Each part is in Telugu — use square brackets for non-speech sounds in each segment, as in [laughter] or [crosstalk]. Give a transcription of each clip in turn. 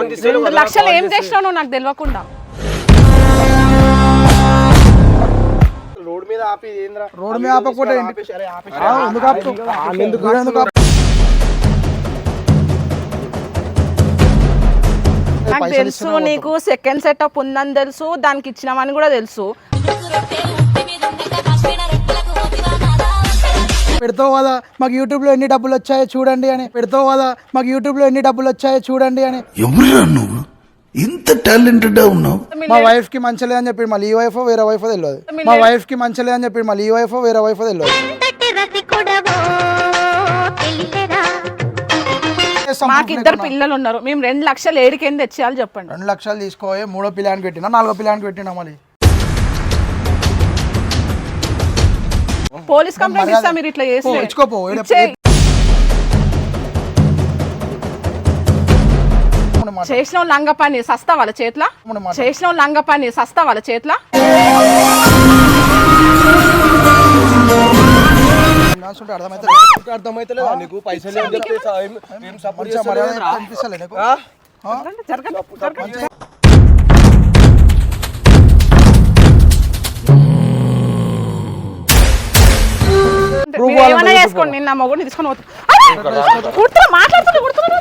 రెండు లక్షలు ఏం చేసినావు నువ్వు? నాకు తెలియకుండా రోడ్ మీద ఆపి ఏంద్రా? రోడ్డు మీద ఆపకపోతే ఎందుకు ఎందుకు ఎందుకు నాకు తెలుసు నీకు సెకండ్ సెటప్ ఉందని తెలుసు దానికి ఇచ్చినామని కూడా తెలుసు. పెడతావు కదా? మాకు యూట్యూబ్లో ఎన్ని డబ్బులు వచ్చాయో చూడండి అని. పెడతావు కదా? మాకు యూట్యూబ్లో ఎన్ని డబ్బులు వచ్చాయో చూడండి అని. నువ్వు? ఇంత టాలెంటెడ్ ఉన్నావు. మా వైఫ్కి మంచిలే అని చెప్పి మళ్ళీ ఈ వైఫ్ వేరే వైఫ్ తెలియదు. మా వైఫ్కి మంచిలే అని చెప్పి మళ్ళీ ఈ వైఫ్ వేరే వైఫ్ తెలియదు. మాకు ఇద్దరు పిల్లలు ఉన్నారు. మేము రెండు లక్షలు ఏడికేంది తెచ్చేయాలి చెప్పండి. రెండు లక్షలు తీసుకోయి మూడో పిల్లానికి పెట్టినా నాలుగో పిల్లానికి పెట్టినా మళ్ళీ. పోలీస్ కంప్లైంట్ ఇస్తా మీరు ఇట్లా చేస్తే. ఇచ్చుకోపో. చేసిన లంగ పని సస్తా వాళ్ళ చేతిలో. చేసిన లంగ పని సస్తా వాళ్ళ చేతిలో? అర్థమైతే నీకు పైసలు ఏమైనా చేసుకోండి నిన్న మొగుడిని తీసుకొని కుడుతున్నా మాట్లాడుతున్నా కుడుతున్నా?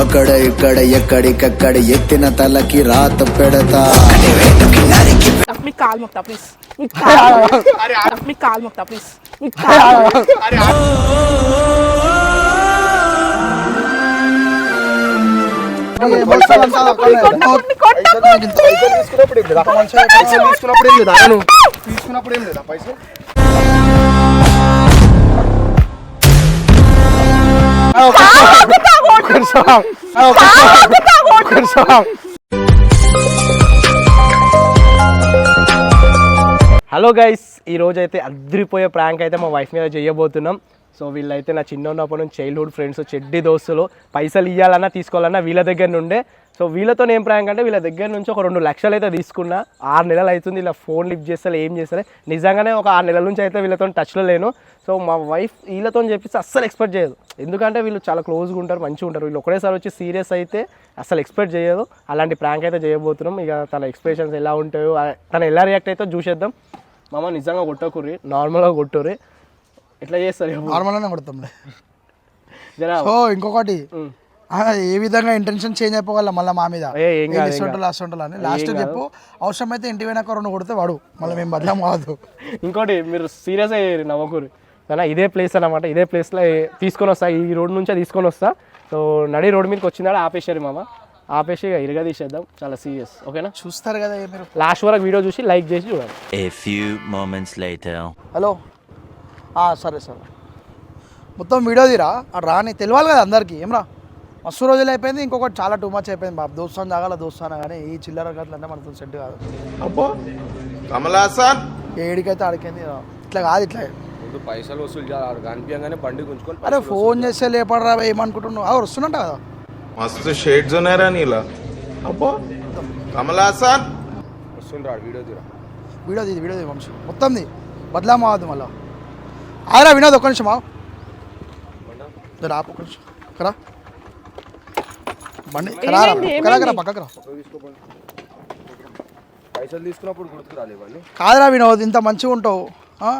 అక్కడ ఇక్కడ ఎక్కడికక్కడ ఎత్తిన తలకి రాత పెడతా. మీకు కాలు మొక్తా ప్లీజ్ మీకు కాలు మీకు కాలు మొక్తా ప్లీజ్ మీకు కాలు తీసుకున్నప్పుడు ఏం లేదా? మంచిగా పైసలు తీసుకున్నప్పుడు ఏం లేదా? తీసుకున్నప్పుడు ఏం లేదా పైసలు హలో గైస్ ఈ రోజు అయితే అద్రిపోయే ప్రాంక్ అయితే మా వైఫ్ మీద చేయబోతున్నాం సో వీళ్ళైతే నా చిన్న ఉన్నప్పటి నుంచి చైల్డ్హుడ్ ఫ్రెండ్స్ చెడ్డి దోస్తులు పైసలు ఇవ్వాలన్నా తీసుకోవాలన్నా వీళ్ళ దగ్గర నుండే. సో వీళ్ళతో ఏం ప్రాంక్ అంటే వీళ్ళ దగ్గర నుంచి ఒక రెండు లక్షలు అయితే తీసుకున్నా. ఆరు నెలలు అవుతుంది ఇలా ఫోన్ లిఫ్ట్ చేస్తారు ఏం చేస్తారు నిజంగానే ఒక ఆరు నెలల నుంచి అయితే వీళ్ళతో టచ్లో లేను. సో మా వైఫ్ వీళ్ళతో చెప్పేసి అస్సలు ఎక్స్పెక్ట్ చేయదు. ఎందుకంటే వీళ్ళు చాలా క్లోజ్గా ఉంటారు మంచిగా ఉంటారు. వీళ్ళు ఒకటేసారి వచ్చి సీరియస్ అయితే అసలు ఎక్స్పెక్ట్ చేయదు. అలాంటి ప్రాంక్ అయితే చేయబోతున్నాం. ఇక తన ఎక్స్ప్రెషన్స్ ఎలా ఉంటాయో తను ఎలా రియాక్ట్ అయితే చూసేద్దాం. మామ నిజంగా కొట్టకుర్రి నార్మల్గా కొట్టుర్రి. ఎట్లా చేస్తారు. నార్మల్గానే కొడతాంలే. జరా సో ఇంకొకటి ఏ విధంగా ఇంటెన్షన్ చేంజ్ అయిపోగల మళ్ళీ మా మీద? ఇస్తుంటారు లాస్ట్ ఉంటారు అని. లాస్ట్ చెప్పు అవసరం అయితే ఇంటి వెనక రెండు కొడితే వాడు. మళ్ళీ మేము బదలాం కాదు. ఇంకోటి మీరు సీరియస్ అయ్యారు నవ్వకూరి. కానీ ఇదే ప్లేస్ అన్నమాట. ఇదే ప్లేస్లో తీసుకొని వస్తా. ఈ రోడ్ నుంచే తీసుకొని వస్తా. సో నడి రోడ్ మీదకి వచ్చిందా ఆపేశారు మామ. ఆపేసి ఇక ఇరగా తీసేద్దాం. చాలా సీరియస్ ఓకేనా చూస్తారు కదా మీరు. లాస్ట్ వరకు వీడియో చూసి లైక్ చేసి చూడండి later. హలో సరే సరే. మొత్తం వీడియో తీరా? ఆ రాని తెలియాలి కదా అందరికీ. ఏం రా? మస్తు రోజులు అయిపోయింది ఇంకొకటి చాలా టూ మచ్ అయిపోయింది బాబు. దోస్తాను తాగాల దోస్తాను కానీ ఈ చిల్లర గట్ల అంటే మనతో సెట్ కాదు. అబ్బో! కమలాసన్ ఏడికైతే ఆడికైంది ఇట్లా కాదు ఇట్లా. పైసలు వసూలు చేయాలి కనిపించగానే బండి గుంజుకొని అరే ఫోన్ చేస్తే లేపడరా ఏమనుకుంటున్నావు? అవి వస్తున్నట్ట కదా? మస్తు షేడ్స్ ఉన్నాయరా నీలా. అబ్బో! కమలాసన్ వస్తుండ్రాడు వీడియో తీరా. వీడియో తీది వీడియో తీది మనిషి. మొత్తంది బదలాం అవ్వద్దు మళ్ళా. ఆరా వినోద్ ఒక్క నిమిషం. జర ఆపు ఒక్క నిమిషం. కరా. బండి కరా రా, ఏమైంది? కరా కరా ఏమైంది? పక్కకు రా. పైసలు తీసుకున్నప్పుడు కాదురా వినోద్ ఇంత మంచిగా ఉంటావు. ఆ?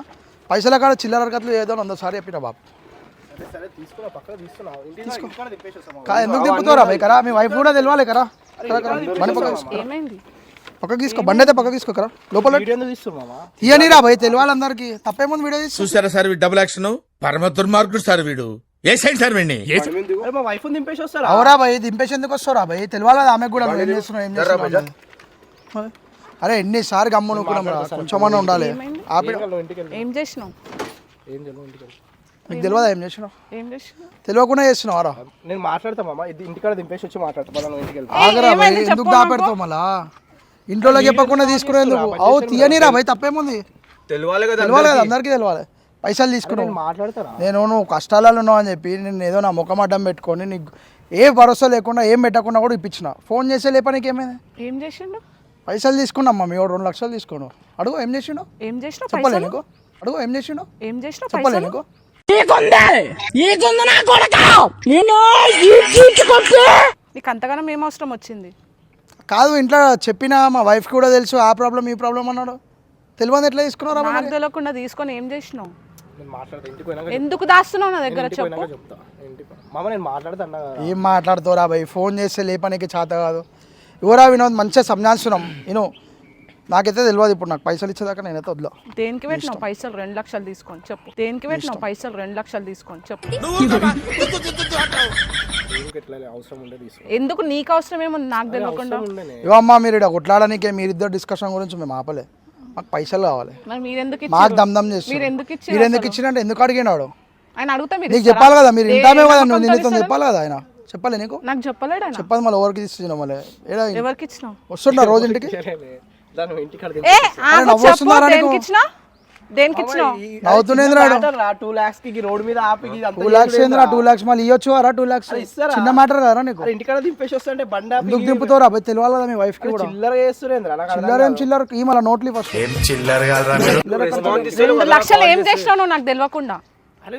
పైసల కాడ చిల్లర కథలు ఏదో అని వందసారి చెప్పిన బాబు. ఎందుకు భయ్ కరా మీ వైఫ్ కూడా తెలియాలి కరా. బండి పక్క పక్కకు తీసుకో బండి అయితే పక్కకు తీసుకో కరా లోపల మామ? తీయనిరా భయ్ తెలియాలి అందరికి. తప్పేముంది వీడియో తీసు చూసారా సార్ వీడు డబుల్ యాక్షన్ పరమ దుర్మార్గుడు సార్ వీడు. ఏ సైడ్ సార్ వీడిని? వైఫ్ దింపేసి వస్తారా? అవరా భయ్ దింపేసి ఎందుకు వస్తావురా భయ్? తెలియాలి కదా ఆమె కూడా ఏం చేస్తున్నావు ఏం చేస్తున్నావు అరే ఎన్నిసార్లు గమ్ము నుకున్నాం రా? కొంచెమన్నా ఉండాలి. ఆపి. ఏం చేసినావు? ఏం తెలియదు ఏం చేసినావు? ఏం చేసినావు? తెలియకుండా చేస్తున్నావు రా. నేను మాట్లాడతా మామ. ఇది ఇంటికాడ దింపేసి వచ్చి మాట్లాడతా. ఇంటికి ఆగరా ఎందుకు దాపెడతావు మళ్ళా? ఇంట్లో చెప్పకుండా తీసుకునేందుకు? అవు తీయనిరా భయ్ తప్పేముంది? తెలియాలి కదా తెలియాలి కదా అందరికీ. తెలియాలి. పైసలు తీసుకున్నావు. మాట్లాడతారా? నేను నువ్వు కష్టాలలో ఉన్నావు అని చెప్పి నేను ఏదో నా ముఖం అడ్డం పెట్టుకొని నీకు ఏ భరోసా లేకుండా ఏం పెట్టకుండా కూడా ఇప్పించిన. ఫోన్ చేసే లేప నీకేమైంది ఏం చేసిండు? పైసలు తీసుకున్నామ్మా మీ వాడు రెండు లక్షలు తీసుకున్నావు అడుగు ఏం చేసిండు? ఏం చేసినావు చెప్పలే పైసలు? నీకు. అడుగు ఏం చేసిండు? ఏం చేసినావు చెప్పలే నీకు. నీకు అంతగానం ఏం అవసరం వచ్చింది? కాదు ఇంట్లో చెప్పినా మా వైఫ్ కూడా తెలుసు ఆ ప్రాబ్లం ఈ ప్రాబ్లం అన్నాడు. తెలియదు ఎట్లా తీసుకున్నారా నాకు తెలియకుండా తీసుకొని ఏం చేసినావు? ఎందుకు దాస్తున్నావు నా దగ్గర? చెప్పు. ఏం మాట్లాడుతావురా భయ్ ఫోన్ చేస్తే లేపనికి చేత కాదు. ఎవరా వినోద్? మంచిగా సంజాస్తున్నాం నేను నాకైతే తెలియదు ఇప్పుడు నాకు పైసలు ఇచ్చేదాకా నేనైతే వద్దా దేనికి పెట్టినావు పైసలు రెండు లక్షలు తీసుకొని? చెప్పు. దేనికి పెట్టినావు పైసలు రెండు లక్షలు తీసుకొని? చెప్పు. ఎందుకు నీకు అవసరం ఏముంది? నాకు తెలియకుండా. ఇవమ్మా మీరు ఇక్కడ కొట్లాడడానికే మీరిద్దరు డిస్కషన్ గురించి మేము ఆపలే. మాకు పైసలు కావాలి. మరి మీరు ఎందుకు మాకు దమ్ దమ్ మీరు చేస్తారు ఎందుకు ఇచ్చారు మీరు ఎందుకు ఇచ్చినంటే ఎందుకు అడిగినాడు ఆయన అడుగుతా మీరు నీకు? చెప్పాలి కదా మీరు ఇంటామే కదా నువ్వు ఇస్తారా? చెప్పాలి కదా ఆయన? చెప్పాలి నీకు? నాకు చెప్పలేడు ఆయన. చెప్పదు మళ్ళీ ఎవరికి తీసుకున్నాం మళ్ళీ? ఏడా ఎవరికి ఇచ్చినావు? వస్తుంటా రోజు ఇంటికి? దాని ఇంటికి అడిగి ఏ ఆగు నవ్వు చెప్పు వస్తుందారా నీకు? దేనికి ఇచ్చినా? దేనికి ఇచ్చినావు. టూ లాక్స్కి రోడ్ మీద ఆపి టూ ఏంద్రా టూ ల్యాక్స్ మళ్ళీ ఇవ్వచ్చు రా టూ? చిన్న మ్యాటర్ నీకు? అరే ఇంటికాడ దింపేసి వస్తుంటే బండి ఆపి ఎందుకు దింపుతావు రా? తెలియాలి కదా మీ వైఫ్కి కూడా. చిల్లర చిల్లర ఏం చిల్లర? ఈ మళ్ళీ నోట్లీ ఫస్ట్ రెండు లక్షలు ఏం చేసినావు నువ్వు నాకు తెలియకుండా? అరే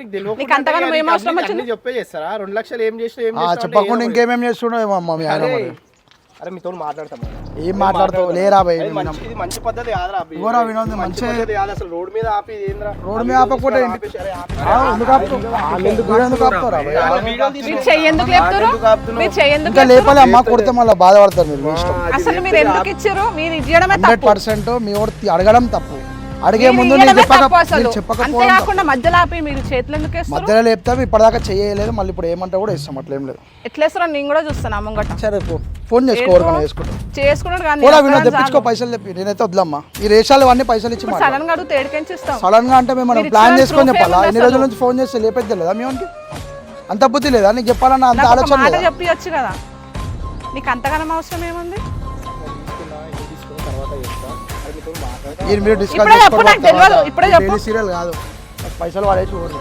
చెప్పే చేస్తారా? రెండు లక్షలు ఏం చేసినా చెప్పకుండా ఇంకేమేం చేస్తున్నావు అమ్మ మీ ఆయన అరే మీతో మాట్లాడతాం. ఏం మాట్లాడుతావు? లేరా భయ్ ఇది మంచి మంచి పద్ధతి కాదురా అబ్బి. ఇవ్వరా వినోద్ మంచి మంచి. పద్ధతి కాదు అసలు రోడ్ మీద ఆపి ఏంద్రా? రోడ్డు మీద ఆపకపోతే ఆపేసి, ఇంటికి అరే ఆపి. ఆ, ఎందుకు ఆపుతావు? వీడు ఎందుకు ఆపుతావురా భయ్? మీరు ఎందుకు లేపుతారు? మీరు ఇంకా లేపాలి అమ్మ కొడితే మళ్ళీ బాధపడతారు మీరు మీ ఇష్టం. అసలు మీరు ఎందుకు ఇచ్చారు? మీరు ఇవ్వడమే హండ్రెడ్ తప్పు పర్సెంట్ మీ వాడు అడగడం తప్పు. అడిగే ముందు నేను చెప్పక మీరు చెప్పకపోవడం. అంతేకాకుండా మధ్యలో ఆపి మీరు చేతులు ఎందుకు వేస్తారు? మధ్యలో లేపుతాం ఇప్పటిదాకా చేయలేదు మళ్ళీ ఇప్పుడు ఏమంటే కూడా ఇస్తాం అట్లేం లేదు. ఎట్లా వేస్తారో నేను కూడా చూస్తాను ముంగట. సరే పో. ఫోన్ చేసుకో ఎవరికైనా చేసుకుంటాం చేసుకున్నాడు కానీ కూడా తెప్పించుకో పైసలు తెప్పి. నేనైతే వద్దామ్మా ఈ రేషాలు అన్ని పైసలు ఇచ్చి సడన్గా అడిగితే ఏడికెంచి ఇస్తాం సడన్గా అంటే మేము ప్లాన్ చేసుకొని చెప్పాలా? ఎన్ని రోజుల? నుంచి ఫోన్ చేస్తే లేపేది లేదా మీ వానికి అంత బుద్ధి లేదా? నీకు చెప్పాలన్న అంత ఆలోచన చెప్పియొచ్చు కదా. నీకు అంతగానం అవసరం ఏముంది? మీరు డిస్కస్ ఇప్పుడే చెప్పు, నాకు తెలియదు. ఇప్పుడే చెప్పు. సీరియల్ కాదు. పైసలు వాడేసి ఊరు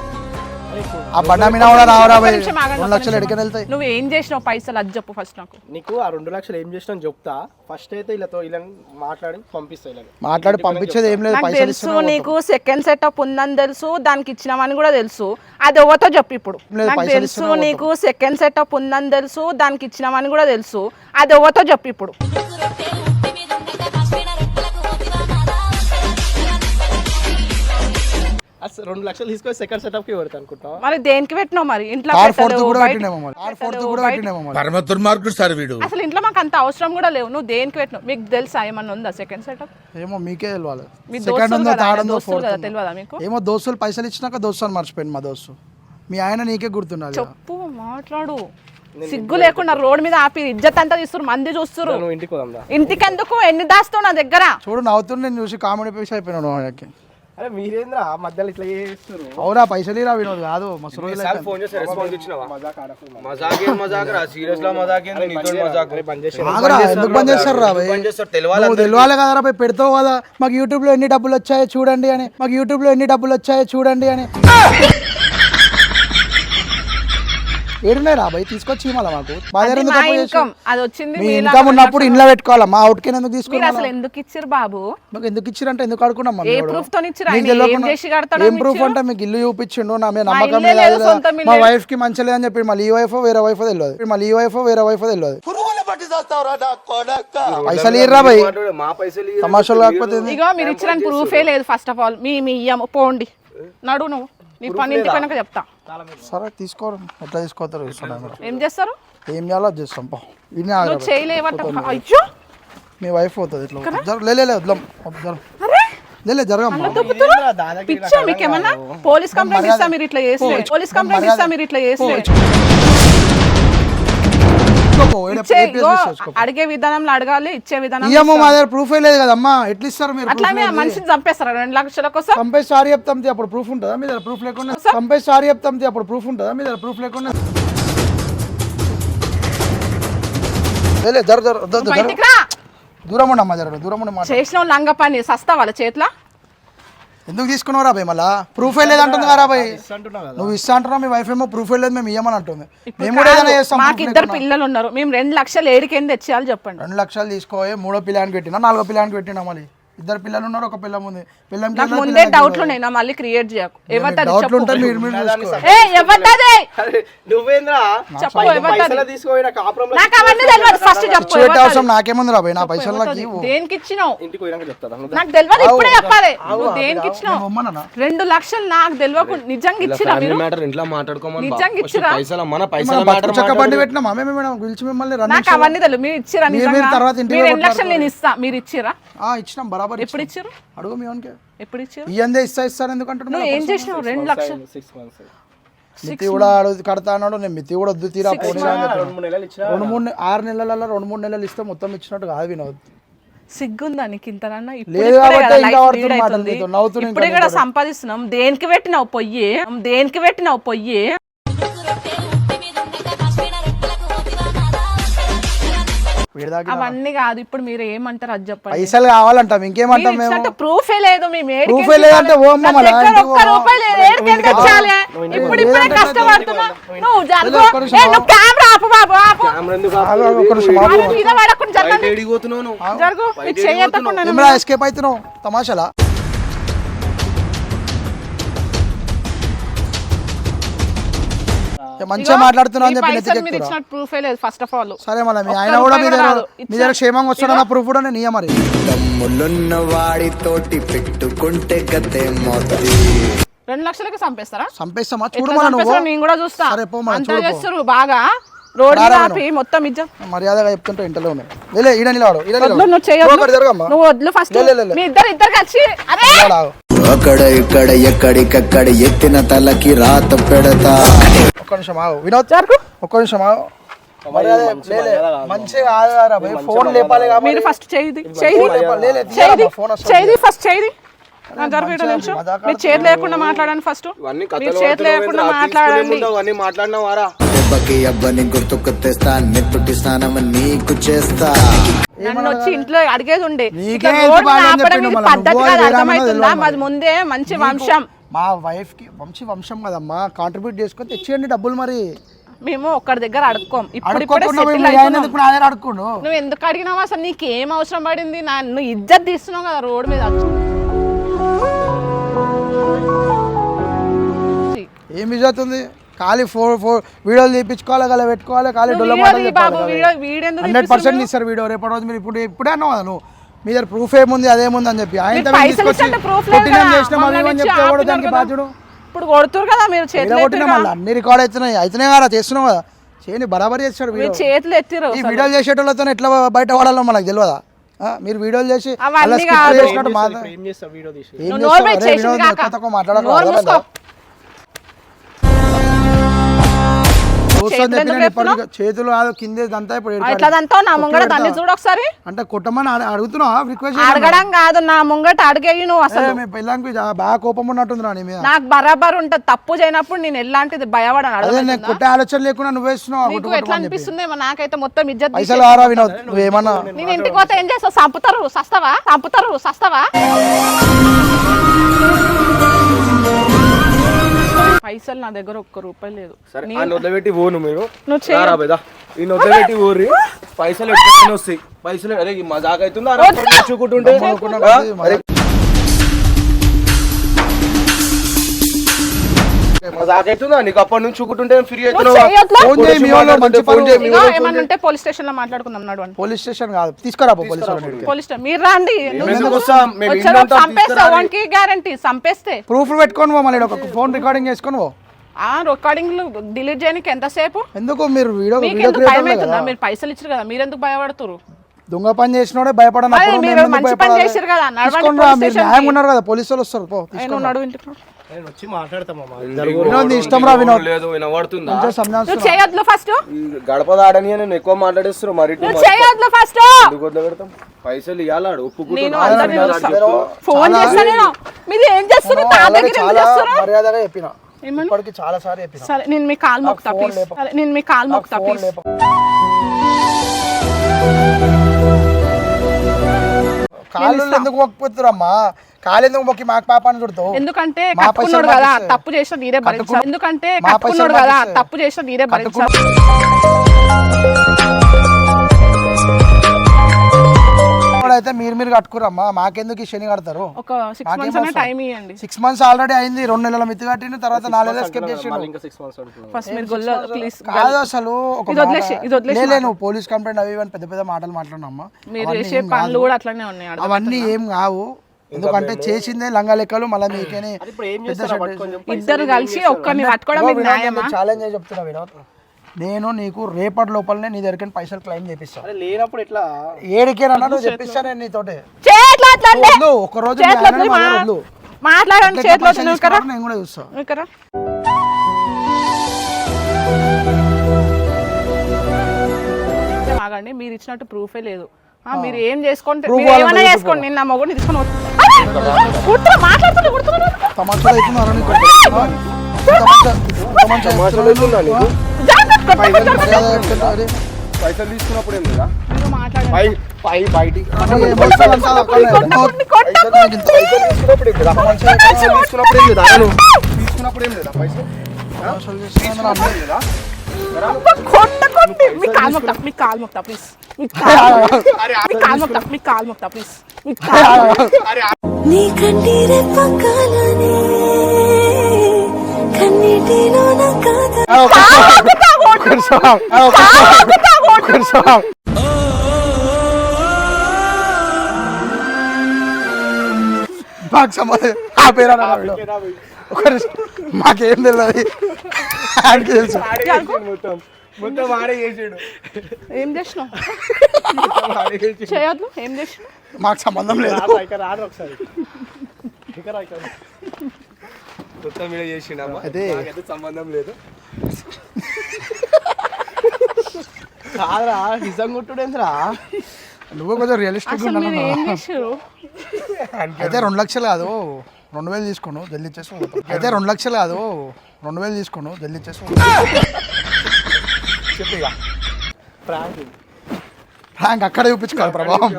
ఆ బండ మీద కూడా రావరా రెండు లక్షలు. ఎడికని వెళ్తాయి. నువ్వు ఏం చేసినావు పైసలు? అది చెప్పు ఫస్ట్ నాకు. నీకు ఆ రెండు లక్షలు ఏం చేసినా చెప్తా. ఫస్ట్ అయితే వీళ్ళతో ఇలా మాట్లాడి పంపిస్తా ఇలా మాట్లాడి పంపించేది ఏం లేదు తెలుసు నీకు సెకండ్ సెటప్ ఉందని తెలుసు దానికి ఇచ్చినామని కూడా తెలుసు. అది ఎవరితో చెప్పు ఇప్పుడు? లేదు, నాకు పైసలు తెలుసు నీకు సెకండ్ సెటప్ ఉందని తెలుసు దానికి ఇచ్చినామని కూడా తెలుసు. అది ఎవరితో చెప్పు ఇప్పుడు? అసలు రెండు లక్షలు తీసుకొని సెకండ్ సెటప్కి పెడతా అనుకుంటా మరి దేనికి పెట్టినావు మరి? ఇంట్లో కార్ ఫోర్త్ కూడా బయట పెట్టినేమో మరి. కార్ ఫోర్త్ కూడా బయట- పెట్టినేమో మరి. పరమ దుర్మార్గుడు సార్ వీడు. అసలు ఇంట్లో మాకు అంత అవసరం కూడా లేవు. నువ్వు దేనికి పెట్టినావు? మీకు తెలుసా ఏమన్నా ఉందా సెకండ్ సెటప్ ఏమో మీకే తెలియాలి మీ సెకండ్ దోస్తులు ఉందో కదా, థర్డ్ ఉందో దోస్తులు ఫోర్త్ కదా. తెలియదా మీకు? ఏమో దోస్తులు పైసలు ఇచ్చినాక దోస్తాను మర్చిపోయింది మా దోస్తు. మీ ఆయన నీకే గుర్తుండాలి చెప్పు మాట్లాడు. సిగ్గు లేకుండా రోడ్ మీద ఆపి ఇజ్జత్ అంతా తీస్తున్నారు మంది చూస్తున్నారు నువ్వు ఇంటికి పోదాందా ఇంటికి ఎందుకు ఎన్ని దాస్తావు నా దగ్గర? చూడు నవ్వుతుండే నేను చూసి కామెడీ పీస్ అయిపోయినాడు ఆయనకి. అరే మీరేంద్రా మధ్యలో ఇట్లా చేస్తారు అవురా పైసలు ఇరా వినోద్ కాదు మస్తు రోజులు ఎన్నిసార్లు ఫోన్ చేస్తే రెస్పాన్స్ ఇచ్చినావా? మజాక్ మజాక్. ఏం మజాక్ రా సీరియస్లో మజాక్ ఏంది? నీతో మజాక్ బంద్ చేసి ఎందుకు బంద్ చేస్తారు? రా? బంద్ చేస్తారు కదరా పోయి పెడతావు కదా. మాకు యూట్యూబ్లో ఎన్ని డబ్బులు వచ్చాయో చూడండి అని. మాకు యూట్యూబ్లో ఎన్ని డబ్బులు వచ్చాయో చూడండి అని. ఏడున్నాయి రా భయ్ తీసుకొచ్చి మళ్ళీ మాకు. మా దగ్గర అది ఎందుకు వచ్చింది మీ ఇన్కమ్ ఉన్నప్పుడు ఇంట్లో పెట్టుకోవాలా? మా అవుట్ కింద ఎందుకు తీసుకున్నా అసలు ఎందుకు ఇచ్చిర్రు బాబు? మాకు ఎందుకు ఇచ్చిరంటే ఎందుకు అడుకున్నాం ఏ proof తోని ఇచ్చిర్రు? ఆయన? ఏం ప్రూఫ్? అంటే మీకు ఇల్లు చూపించిండు నా మీద నమ్మకం లేదు మా. వైఫ్కి మంచి లేదని చెప్పి మళ్ళీ ఈ వైఫ్ వేరే వైఫ్ తెలియదు. మళ్ళీ ఈ వైఫ్ వేరే వైఫ్ తెలియదు. పైసలు ఇర్రా భయ్. తమాషాలు కాకపోతే? ఇగో మీరు ఇచ్చిన ప్రూఫే లేదు ఫస్ట్ ఆఫ్ ఆల్ మీ మీ ఇయ్యము. పోండి. నడు నువ్వు. నీ పని ఇంటికి వెనక చెప్తా. సరే తీసుకోరు ఎట్లా తీసుకోతారు. ఏం చేస్తారు? ఏం చేయాలో చేస్తాం. పో. ఇన్ని అయ్యో! మీ వైఫ్ పోతుంది ఇట్లా. జర లే లే, లే వద్దాం జర అరే! లే లే జరగమ్మా. పిచ్చా మీకేమన్నా? పోలీస్ కంప్లైంట్ ఇస్తా మీరు ఇట్లా చేస్తే. పోలీస్ కంప్లైంట్ ఇస్తా మీరు ఇట్లా చేస్తే. అడిగే విధానంలో అడగాలి ఇచ్చే విధానం ఇయ్యమ్మో మా దగ్గర ప్రూఫే లేదు కదమ్మా. ఎట్లా ఇస్తారు మీరు మనిషిని చంపేస్తారా? రెండు లక్షల కోసం? కంపేస్ సారీ చెప్తాం అప్పుడు ప్రూఫ్ ఉంటుందా? మీ దగ్గర ప్రూఫ్ లేకుండా కంపేస్ సారీ చెప్తాం అప్పుడు ప్రూఫ్ ఉంటుందా? మీ దగ్గర ప్రూఫ్ లేకుండా? దూరం ఉండమ్మా జర దూరం ఉండి మాట చేసిన లంగ పని సస్తా వాళ్ళ చేతిలో? ఎందుకు తీసుకున్నావు రా భయ్ మళ్ళా? ప్రూఫే లేదంటుంది కదా భయ్. నువ్వు ఇస్తా అంటున్నావు మీ వైఫ్ ఏమో ప్రూఫే లేదు మేము ఇయ్యమని అంటుంది. మేము కూడా ఏదైనా చేస్తాం మాకు proof ఇద్దరు. పిల్లలు ఉన్నారు. మేము రెండు లక్షలు ఏడికేంది తెచ్చేయాలి చెప్పండి. రెండు లక్షలు తీసుకోయి మూడో పిల్లానికి పెట్టినా నాలుగో పిల్లానికి పెట్టినా మళ్ళీ ఇద్దరు పిల్లలు ఉన్నారు ఒక పిల్ల ఉంది. పిల్లం నాకు ముందే డౌట్లు ఉన్నాయి నా మళ్ళీ క్రియేట్ చేయకు. ఎవరిది డౌట్లు చెప్పు. ఉంటే మీరు మీరు చూసుకో ఏ ఎవరిది అరే నువ్వేంద్రా? చెప్పు పైసలు ఎవరిది తీసుకోపోయిన కాపురం నాకు అవన్నీ తెలియదు ఫస్ట్ చెప్పు పెట్టే ఎవరిది? అవసరం నాకేముంది రా భయ్? నా పైసలకి ఎవరిది? దేనికి ఇచ్చినావు? ఇంటికి పోయినాక చెప్తా నాకు తెలియదు ఇప్పుడే చెప్పాలి. నువ్వు దేనికి ఇచ్చినావు? బొమ్మనా రెండు లక్షలు నాకు తెలియకుండా నిజంగా ఇచ్చిరా మీరు? మ్యాటర్ ఇంట్లో మాట్లాడుకోమని. నిజంగా First ఇచ్చిరా? పైసల మన పైసల మ్యాటర్ చక్క బండి పెట్టినా మామే మేడం పిలిచి మిమ్మల్ని రన్ నాకు అవన్నీ తెలియదు మీరు ఇచ్చిరా మీరు- మీరు నిజంగా తర్వాత ఇంటికి మీరు ఎన్ని లక్షలు నేను ఇస్తా మీరు ఇచ్చిరా? ఇచ్చినాం బరాబర్ ఎప్పుడు ఇచ్చారు? అడుగు మీ ఓన్కే. ఎప్పుడు ఇచ్చారు? ఇయ్యందే ఇస్తా ఇస్తాను ఎందుకు అంటున్నావు నువ్వు ఏం చేసినావు? రెండు లక్షలు. సిక్స్ మంత్స్ మితి కూడా అడుగు కడతా అన్నాడు నేను మితి కూడా వద్దు తీరా. రెండు మూడు ఆరు నెలలలో రెండు మూడు నెలలు ఇస్తే మొత్తం ఇచ్చినట్టు కాదు వినోద్. సిగ్గుందా నీకు ఇంతనన్నా లేదు ఇప్పుడే. సంపాదిస్తున్నాం. దేనికి పెట్టినావు? పొయ్యి. దేనికి పెట్టినావు? పొయ్యి. అవన్నీ కాదు ఇప్పుడు మీరు ఏమంటారు అది చెప్పండి. పైసలు కావాలంటాం ఇంకేమంటాం మేము? ప్రూఫే లేదు మేము ఏ లేదంటే ఓ అమ్మ ఒక్క. రూపాయి లేదు ఏడికి ఎందుకు తెచ్చాలి? ఇప్పుడు ఇప్పుడే కష్టపడుతున్నా. నువ్వు జరుగు. ఒక్క నిమిషం ఏ, నువ్వు కెమెరా ఆపు బాబు ఆపు. ఆగు, ఆగు, ఒక్క నిమిషం ఆగు. ఆపు, మీద పడకుండా జరగండి ఏడికి పోతున్నావు నువ్వు? జరుగు. నీకు చేయకుండా ఎస్కేప్ అవుతున్నావు? తమాషాలా? మంచిగా మాట్లాడుతున్నావు అని చెప్పి ప్రూఫే లేదు ఫస్ట్ ఆఫ్ ఆల్ సరే మళ్ళీ మీ ఆయన కూడా మీ దగ్గర. మీ దగ్గర క్షేమంగా వస్తాడన్న ప్రూఫ్ కూడా నేను ఇయ్య మరి. తమ్ములున్న వాడితోటి పెట్టుకుంటే గతే మోతది రెండు లక్షలకి చంపేస్తారా చంపేస్తామా చూడు ఎట్లా మళ్ళీ నువ్వు. నేను కూడా చూస్తా. సరే, పో మరి, అంతా చూడు బాగా. రోడ్ ఆపి మొత్తం ఇజ్జం మర్యాదగా చెప్తుంటే ఇంటలో ఉన్నాయి లేలే ఈడ నిలవాడు ఈడ వద్దు నిలవాడు నువ్వు చేయొద్దు. వద్దు ఫస్ట్ లే, లే, లే, లే. మీ ఇద్దరు ఇద్దరు కలిసి అరే. అక్కడ ఇక్కడ ఎక్కడికక్కడ ఎత్తిన తలకి రాత పెడతా. ఒక్క నిమిషం ఆగు. వినోద్ ఒక్క నిమిషం ఆగు. మంచిగా ఆగారా ఫోన్ లేపాలి మీరు ఫస్ట్ చేయిది చేయిది చేయిది ఫస్ట్ చేయిది జరుగు ఇక్కడ నిమిషం. మజాక్ మీరు చేతి లేకుండా మాట్లాడండి ఫస్ట్ ఇవన్నీ మీరు చేతి లేకుండా మాట్లాడండి. మాట్లాడినావారా దెబ్బకి అబ్బని గుర్తుకు తెస్తా నెత్తుటి స్నానం నీకు చేస్తా. నన్ను వచ్చి ఇంట్లో అడిగేది ఉండే. పద్ధతి కాదు అర్థమవుతుందా? మాది ముందే మంచి వంశం. మా వైఫ్కి వంశీ వంశం కదమ్మా కాంట్రిబ్యూట్ చేసుకొని తెచ్చేయండి డబ్బులు మరి. మేము ఒక్కడి దగ్గర అడుక్కోం. ఇప్పుడు అడుక్కోండు? నువ్వు ఎందుకు అడిగినావు అసలు? నీకు ఏం అవసరం పడింది? నా నువ్వు ఇజ్జత్ తీస్తున్నావు కదా రోడ్ మీద. ఏం ఇజ్జత్ ఉంది? ఖాళీ ఫోర్ ఫోర్ వీడియోలు తీపించుకోవాలి కదా పెట్టుకోవాలి ఖాళీ డొల్ల మాటలు హండ్రెడ్? పర్సెంట్ ఇస్తారు వీడియో రేపటి రోజు మీరు ఇప్పుడు ఇప్పుడే అన్నావు కదా నువ్వు. మీ దగ్గర ప్రూఫ్ ఏముంది అదేముంది అని చెప్పి. ఆయన చెప్తే దానికి. బాధ్యుడు? ఇప్పుడు కొడుతురు కదా మీరు చేతులు అన్ని రికార్డ్ అవుతున్నాయి అయితేనే కదా చేస్తున్నావు కదా. చేయని బరాబర్ చేస్తాడు మీరు చేతులు ఎత్తిరు ఈ వీడియోలు చేసేటోళ్ళతో ఎట్లా బయట పడాలో మనకు తెలియదా? ఆ, మీరు వీడియోలు చేసి అవన్నీ చేతులు కాదు కిందే ఎట్లా దంతో నా ముంగట దాన్ని. చూడు ఒకసారి. అంటే కొట్టమని అడ- అడుగుతున్నావా? రిక్వెస్ట్ అడగడం కాదు నా ముంగట అడిగేయి నువ్వు అసలు. మీ పిల్లలకి బాగా కోపం ఉన్నట్టుంది నీ మీద. నాకు బరాబర్ ఉంటది తప్పు చేయనప్పుడు నేను ఎలాంటిది భయపడను అదే కొట్టే ఆలోచన లేకుండా నువ్వు వేస్తున్నావు? ఎట్లా అనిపిస్తుంది నాకైతే మొత్తం ఇజ్జత్ పైసలు ఆరా వినోద్? నువ్వేమన్నా నేను ఇంటికి పోతే ఏం చేస్తావు? చంపుతారు సస్తావా చంపుతారు సస్తావా పైసలు నా దగ్గర ఒక్క రూపాయి లేదు. సరే పోను మీరు. నువ్వు చేయ. రారా బేదా ఈ పైసలు ఎట్లా వస్తాయి. పైసలు అరే ఈ మజాక్ అవుతుందా చూకుంటుంటే ఆ? అరే ఫోన్ చేయి మీ ఇగో వాళ్ళు ఏమన్నా ఉంటే పోలీస్ స్టేషన్లో మాట్లాడుకుందాం పోలీస్ స్టేషన్ కాదు తీసుకురా పో పోలీస్ స్టేషన్ పోలీస్ స్టేషన్ మీరు రండి. చంపేస్తా. వానికి గ్యారంటీ చంపేస్తే. ప్రూఫ్లు పెట్టుకొని పో మళ్ళీ ఒక ఫోన్ రికార్డింగ్ చేసుకొని పో. ఆ రికార్డింగ్లు డిలీట్ చేయడానికి ఎంతసేపు? ఎందుకు? మీరు వీడియో మీరు పైసలు ఇచ్చారు కదా మీరు ఎందుకు భయపడుతురు దొంగ పని చేసినోడే భయపడనప్పుడు మరి మంచి పని కదా, నడవండి ఉన్నారు కదా పోలీసు వాళ్ళు వస్తారు పో నేను రా. నేను వచ్చి మాట్లాడతామా వినోద్ నీ ఇష్టం రా వినోద్. లేదు వినబడుతుందా మంచిగా సంజాయిస్తున్నా. నువ్వు చేయొద్దు ఫస్ట్. ఈ గడప దాడని నేను ఎక్కువ మాట్లాడేస్తున్నారు మరి టూ నువ్వు చేయొద్దు ఫస్ట్. ఎందుకు వదిలిపెడతాం? పైసలు ఇవ్వాలాడు నేను ఒప్పుకుంటున్నా అందరినీ చూస్తా. ఫోన్ చేస్తా నేను. మీరు ఏం నా దగ్గర ఏం చాలా చేస్తారు మర్యాదగా చెప్పిన. ఏమని? ఇప్పటికి చాలా సార్లు చెప్పిన. సరే నేను మీ కాల్ మొక్తా ఫోన్ ప్లీజ్. సరే నేను మీ కాల్ మొక్తా ఫోన్ ప్లీజ్ లేపు. కాళ్ళు ఎందుకు మొక్కిపోతురమ్మా ఎందుకు మొక్కి మాకు పాప అని చుడతావు ఎందుకంటే కట్టుకున్నాడు కదా. తప్పు చేసిన నీరే భరించాలి. ఎందుకంటే కట్టుకున్నాడు కదా. తప్పు చేసిన నీరే భరించాలి. మీరు కట్టుకురమ్మా మాకెందుకు ఈ శని కడతారు? ఒక సిక్స్ మంత్స్ అనే టైం ఇవ్వండి సిక్స్ మంత్స్ ఆల్రెడీ అయింది రెండు నెలల మిత్తి కట్టిన తర్వాత నాలుగు స్కిప్ చేసిండు. ఇంకా సిక్స్ మంత్స్ పడుతుంది ఫస్ట్ మీరు గొల్ల ప్లీజ్ కాదు అసలు ఒక ఇది వదిలేసి, ఇది వదిలేసి లేదు నువ్వు పోలీస్ కంప్లైంట్ అవి ఇవన్నీ పెద్ద పెద్ద మాటలు మాట్లాడినమ్మా మీరు చేసే పనులు కూడా అట్లనే ఉన్నాయి అర్థం అవన్నీ ఏం కావు. ఎందుకంటే చేసిందే లంగా లెక్కలు మళ్ళీ మీకేనే ఇప్పుడు ఏం చేస్తారా? పట్టుకొని చెప్పు. ఇద్దరు కలిసి ఒక్కరిని పట్టుకోవడం ఛాలెంజ్ చెప్తున్నా వినోద్. నేను నీకు రేపటి లోపలనే నీ దగ్గర పైసలు క్లెయిమ్ చేపిస్తాను లేనప్పుడు ఎట్లా? ఏడికేనన్నా నువ్వు చెప్పిస్తా నేను నీతోటి. ఒక్క రోజు. మాట్లాడండి నేను కూడా ఆగండి మీరు ఇచ్చినట్టు ప్రూఫే లేదు. ఆ, మీరు ఏం చేసుకోండి మీరు ఏమైనా చేసుకోండి నిన్న మొగుడిని తీసుకొని! కుడుతున్నా, మాట్లాడుతున్నా, కుడుతున్నా. పైసలు తీసుకున్నప్పుడు ఏం లేదా తీసుకున్నప్పుడు ఏం లేదా పైసలు తీసుకున్నప్పుడు ఏం లేదా అను తీసుకున్నప్పుడు ఏం లేదా పైసలు తమాషాలు చేస్తున్నా, అన్న. ఏం లేదా కొట్ట, కొట్టి. మీ కాలు మొక్తా, మీ కాలు మొక్తా, ప్లీజ్. మీ కాలు మొక్తా, మీ కాలు మొక్తా, ప్లీజ్. మీ కాలు నీ కంటిరే పక్కలనే కన్నీటిలో నా కాద మాకు సంబంధం ఆ పేరు అన్నా వీడు. ఒక నిమిషం. మాకేం తెలియదు ఆయనకి తెలుసు మొత్తం మొత్తం ఆడే చేసాడు ఏం చేసినావు చేయొద్దు ఏం చేసినావు మాకు సంబంధం లేదు రాడు ఒకసారి. మొత్తం చేసిండమ్మా అయితే సంబంధం లేదు కాదురా నిజం కొట్టుడేంద్రా నువ్వు కొంచెం రియలిస్టిక్ అయితే రెండు లక్షలు కాదు రెండు వేలు తీసుకోను జల్దీ ఇచ్చేసి పోతాం. అయితే రెండు లక్షలు కాదు రెండు వేలు తీసుకోను జల్దీ ఇచ్చేసి పోతాం. చెప్పు ఇక. ప్రాంక్ అక్కడ చూపించుకోవాలి ప్రభావం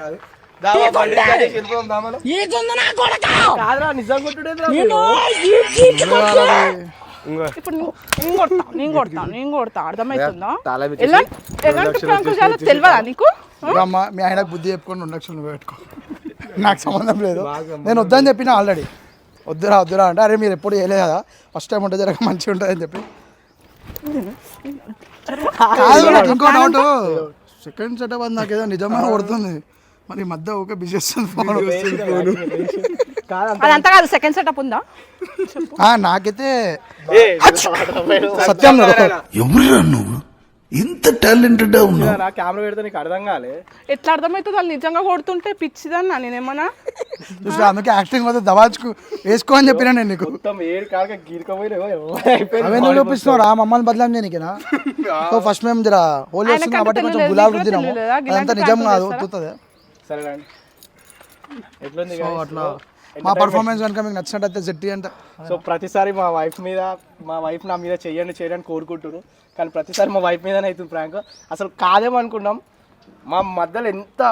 కాదు. దావా ఇప్పుడు నేను నేను అర్థమవుతుందా? ఎలాంటి తెలియదా నీకు? అమ్మ మీ ఆయనకు బుద్ధి చెప్పుకొని రెండు లక్షలు నువ్వు పెట్టుకో. నాకు సంబంధం లేదు. నేను వద్దని చెప్పిన ఆల్రెడీ వద్దురా వద్దురా అంటే అరే మీరు ఎప్పుడు చేయలేదు కదా? ఫస్ట్ టైం ఉంటే జరగ మంచిగా ఉంటుంది అని చెప్పి ఇంకో డౌట్ సెకండ్ సెటప్ అది నాకు ఏదో నిజమైన కొడుతుంది. మరి మధ్య ఓకే బిజీ వస్తుంది ఫోన్ అదంతా కాదు సెకండ్ సెటప్ ఉందా? నాకైతే సత్యం ఎవరురా నువ్వు? ఇంత టాలెంటెడ్ ఉన్నావు. కెమెరా పెడితే నీకు అర్థం కాలే. ఎట్లా అర్థమవుతుంది? వాళ్ళు నిజంగా కొడుతుంటే పిచ్చిదన్నా నేనేమన్నా? చూసి అందుకే యాక్టింగ్ వద్ద దవాచుకు వేసుకో అని చెప్పినా నేను నీకు. మొత్తం ఏడు కాక గీరుకపోయినా అయిపోయింది. అవన్నీ చూపిస్తున్నారా మమ్మల్ని బదలాం చేయనికినా సో ఫస్ట్ మేము జర హోలీ వస్తుంది కాబట్టి కొంచెం గులాబ్ రుద్దినాము? అదంతా నిజం కాదు? వద్దుతుంది సరే రండి మా పర్ఫార్మెన్స్ కనుక మీకు నచ్చినట్టయితే జట్టి అంటే సో ప్రతిసారి మా వైఫ్ మీద మా వైఫ్ నా మీద చెయ్యండి చేయని కోరుకుంటున్నారు కానీ ప్రతిసారి మా వైఫ్ మీదనే అవుతుంది ప్రాంక్ అసలు కాదేమనుకున్నాం మా మధ్యలో ఎంత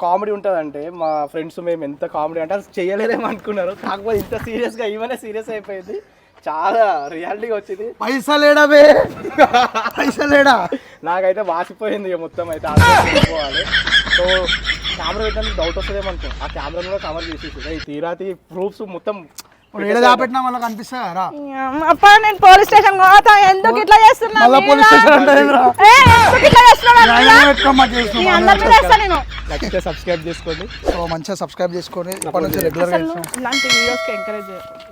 కామెడీ ఉంటుందంటే మా ఫ్రెండ్స్ మేము ఎంత కామెడీ అంటే అసలు చేయలేదేమో అనుకున్నారు. కాకపోతే ఇంత సీరియస్గా ఈవెనే సీరియస్ అయిపోయింది. చాలా రియాలిటీగా వచ్చింది. పైసలేడవే పైసలేడా నాకైతే వాసిపోయింది ఇక మొత్తం అయితే. పోవాలి సో కెమెరా పెట్టడానికి డౌట్ వస్తుందేమో అనుకో. ఆ కెమెరా కూడా కవర్ చేసేసి ఈ తీరాతి ప్రూఫ్స్ మొత్తం ఇప్పుడు ఏడ దాపెట్టినా మళ్ళీ కనిపిస్తా రా. అప్ప నేను పోలీస్ స్టేషన్ పోతా. ఎందుకు ఇట్లా చేస్తున్నా మళ్ళా పోలీస్ స్టేషన్ అంటే ఏందిరా? ఏ, ఎందుకు ఇట్లా చేస్తున్నావు? నా మీద? ఆయన పెట్టుకోమా చేస్తున్నాం మీ అందరి మీద వేస్తా నేను. [laughs] నచ్చితే సబ్స్క్రైబ్ చేసుకోండి. సో మంచిగా సబ్స్క్రైబ్ చేసుకొని ఇప్పటి నుంచి రెగ్యులర్గా అసలు ఇలాంటి వీడియోస్కి ఎంకరేజ్ చేయకు.